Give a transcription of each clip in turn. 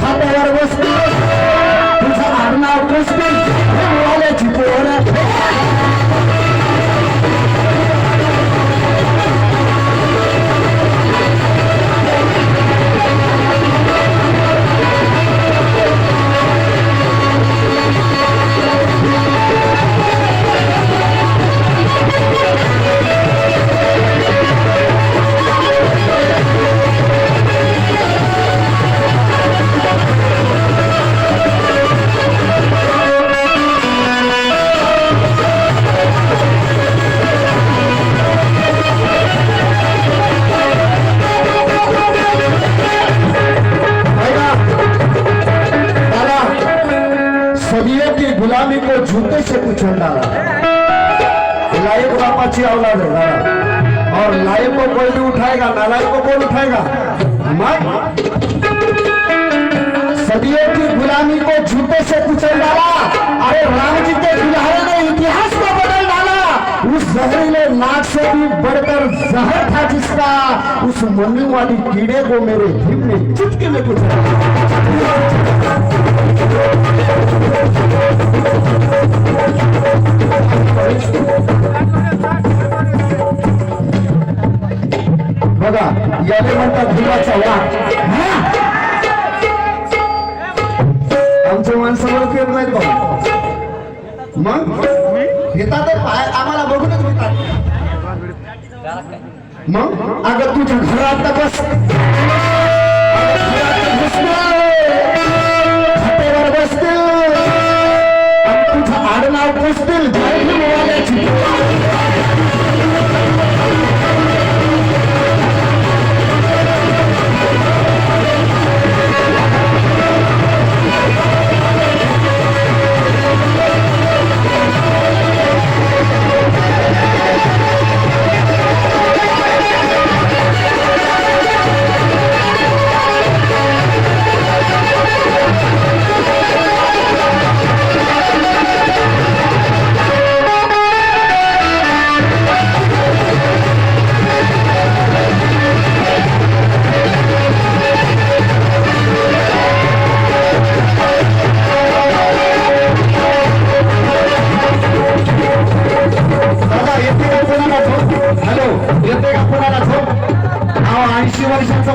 खात्यावर बसते सदियों की गुलामी को जूते से कुछ डाला लायक बापाची औलाद है दादा और लायक को कोई उठाएगा नालायक को कौन उठाएगा। मत सदियों की गुलामी को जूते से कुचल डाला अरे राम जी के दुल्हरे ने इतिहास को बदल डाला। उस जहरीले नाक से भी बढ़कर जहर था जिसका उस मरने वाली कीड़े को मेरे हिम में चुटके में कुचल बघा याने म्हणतात भिवाचा वाघ. हा? आमच्या माणसं ओळख येत नाहीत बघा मग घेतात आम्हाला बघूनच घेतात मग? अगं तुझ्या घरात तर बस.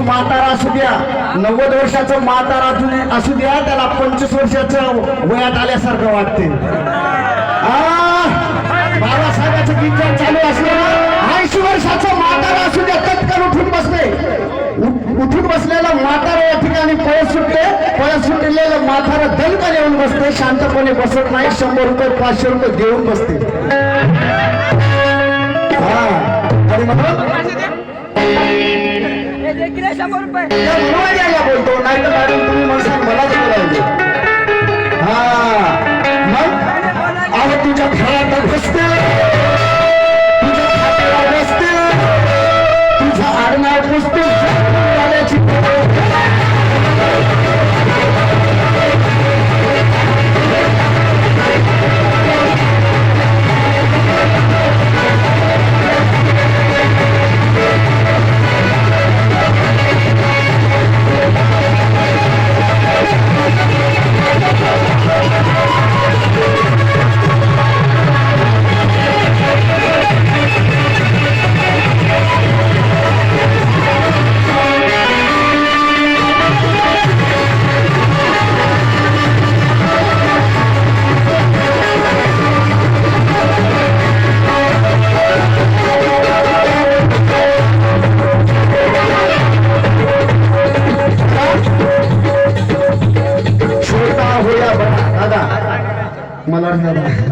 वर्षाचं म्हातारा असू द्या नव्वद वर्षाचं म्हातारा असू- द्या त्याला पंचवीस वर्षाचं वयात आल्यासारखं वाटते आ, बाबासाहेबाचं गिंजन चालू असलं ऐंशी वर्षाचं म्हातारा असू द्या तत्काल उठून बसते उठून बसलेला म्हातारा या ठिकाणी पळत सुटते पळत सुटलेलं म्हातारा दणका येऊन बसते शांतपणे बसत नाही शंभर रुपये पाचशे रुपये देऊन बसते. हा आणि म्हणून बोलतो नाही तर मॅडम तुम्ही म्हणसाल मलाच बोलायचे हा मग अहो तुझ्या घरात घुसते तुझ्या खात्यावर बसते तुझं आडनाव पुसते Bárbara.